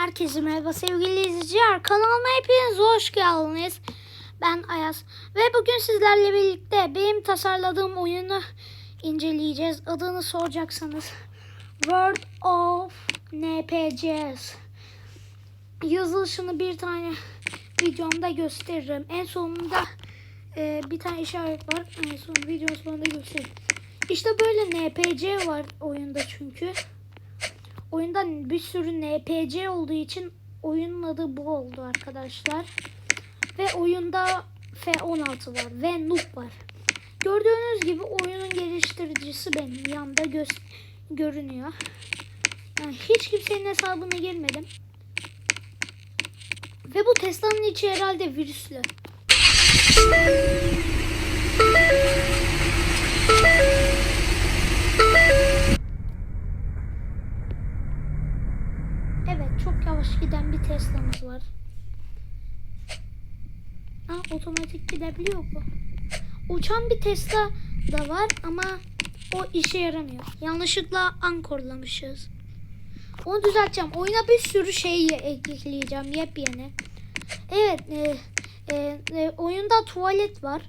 Herkese merhaba sevgili izleyiciler. Kanalıma hepiniz hoş geldiniz. Ben Ayaz ve bugün sizlerle birlikte benim tasarladığım oyunu inceleyeceğiz. Adını soracaksanız World of NPCs. Yazılışını bir tane videomda gösteririm. En sonunda e, bir tane işaret var. En son videonun sonunda gösteririm. İşte böyle NPC var oyunda çünkü. Oyunda bir sürü NPC olduğu için oyunun adı bu oldu arkadaşlar. Ve oyunda F16 var ve Noob var. Gördüğünüz gibi oyunun geliştiricisi benim yanda göz görünüyor. Yani hiç kimsenin hesabına girmedim. Ve bu Tesla'nın içi herhalde virüslü. Yavaş giden bir Tesla'mız var. Ha otomatik gidebiliyor bu. Uçan bir Tesla da var ama o işe yaramıyor. Yanlışlıkla ankorlamışız. Onu düzelteceğim. Oyuna bir sürü şey ekleyeceğim yepyeni. Evet e, e, e, oyunda tuvalet var.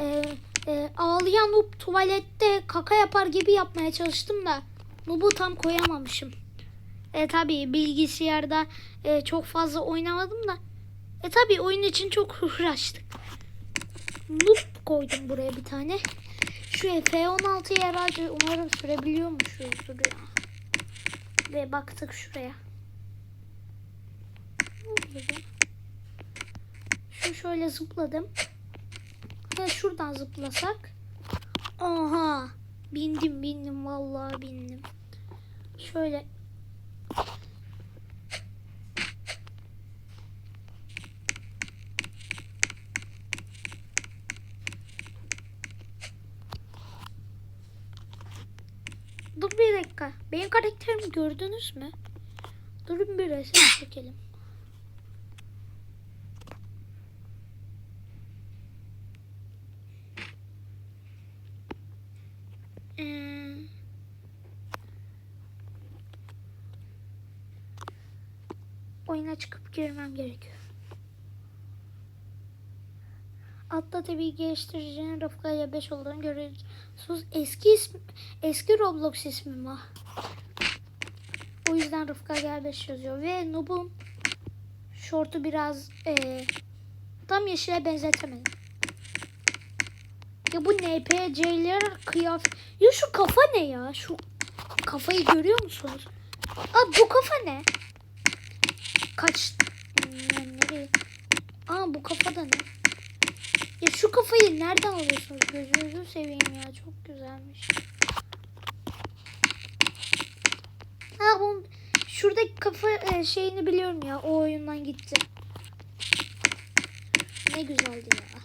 E, e, ağlayan Noob tuvalette kaka yapar gibi yapmaya çalıştım da Noob'u tam koyamamışım. E tabi bilgisayarda e, çok fazla oynamadım da. E tabi oyun için çok uğraştık. Loop koydum buraya bir tane. Şu F16'yı herhalde umarım sürebiliyormuşuzdur ya. Ve baktık şuraya. Şu şöyle zıpladım. Ha şuradan zıplasak. Oha. Bindim bindim vallahi bindim. Şöyle Dur bir dakika. Benim karakterimi gördünüz mü? Durun bir resim çekelim. Ee, oyuna çıkıp girmem gerekiyor. Altta tabii geliştiricinin Rıfkı ile 5 olduğunu görüyorsunuz. Eski ismi, eski Roblox ismim var. O yüzden Rıfkı gel 5 yazıyor. Ve Noob'un şortu biraz eee, tam yeşile benzetemedim. Ya bu NPC'ler kıyafet... Ya şu kafa ne ya? Şu kafayı görüyor musunuz? Aa bu kafa ne? Kaç... Hmm, Nereye? Aa bu kafa da ne? Ya şu kafayı nereden alıyorsunuz? Gözünüzü seveyim ya. Çok güzelmiş. Ha bu şuradaki kafa e, şeyini biliyorum ya. O oyundan gitti. Ne güzeldi ya.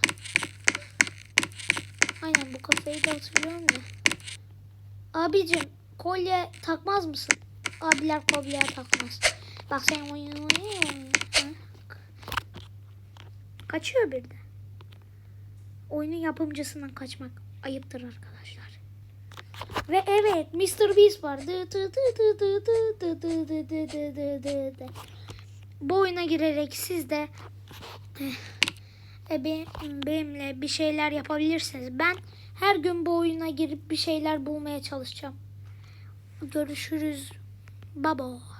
Aynen bu kafayı da hatırlıyorum da. Abicim kolye takmaz mısın? Abiler kolye takmaz. Bak sen oyun oynuyor. Kaçıyor bir de oyunun yapımcısından kaçmak ayıptır arkadaşlar. Ve evet Mr. Beast var. Bu oyuna girerek siz de benimle bir şeyler yapabilirsiniz. Ben her gün bu oyuna girip bir şeyler bulmaya çalışacağım. Görüşürüz. Baba.